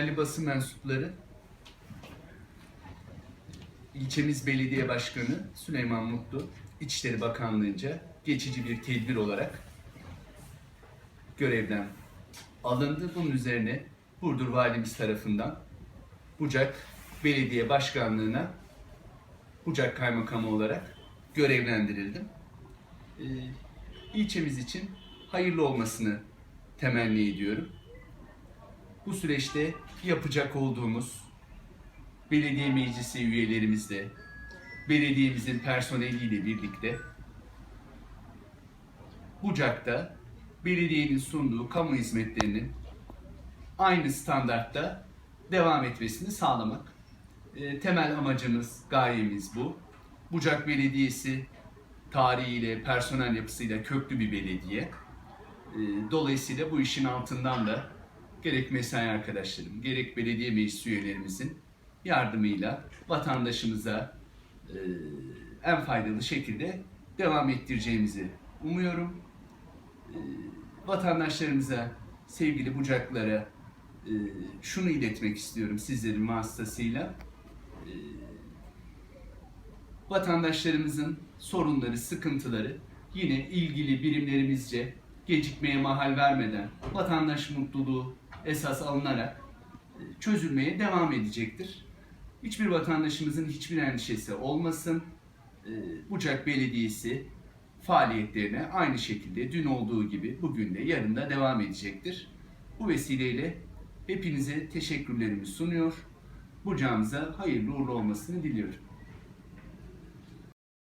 Değerli basın mensupları, ilçemiz belediye başkanı Süleyman Mutlu, İçişleri Bakanlığı'nca geçici bir tedbir olarak görevden alındı. Bunun üzerine Burdur Valimiz tarafından Bucak Belediye Başkanlığı'na Bucak Kaymakamı olarak görevlendirildim. Ee, ilçemiz için hayırlı olmasını temenni ediyorum. Bu süreçte yapacak olduğumuz belediye meclisi üyelerimizle, belediyemizin personeliyle birlikte Bucak'ta belediyenin sunduğu kamu hizmetlerinin aynı standartta devam etmesini sağlamak. E, temel amacımız, gayemiz bu. Bucak Belediyesi tarihiyle, personel yapısıyla köklü bir belediye. E, Dolayısıyla bu işin altından da gerek mesai arkadaşlarım, gerek belediye meclis üyelerimizin yardımıyla vatandaşımıza e, en faydalı şekilde devam ettireceğimizi umuyorum. E, vatandaşlarımıza, sevgili bucaklara e, şunu iletmek istiyorum sizlerin vasıtasıyla. E, vatandaşlarımızın sorunları, sıkıntıları yine ilgili birimlerimizce gecikmeye mahal vermeden vatandaş mutluluğu esas alınarak e, çözülmeye devam edecektir. Hiçbir vatandaşımızın hiçbir endişesi olmasın. E, Bucak Belediyesi faaliyetlerine aynı şekilde dün olduğu gibi bugün de yarın da devam edecektir. Bu vesileyle hepinize teşekkürlerimi sunuyor. Bucağımıza hayırlı uğurlu olmasını diliyorum.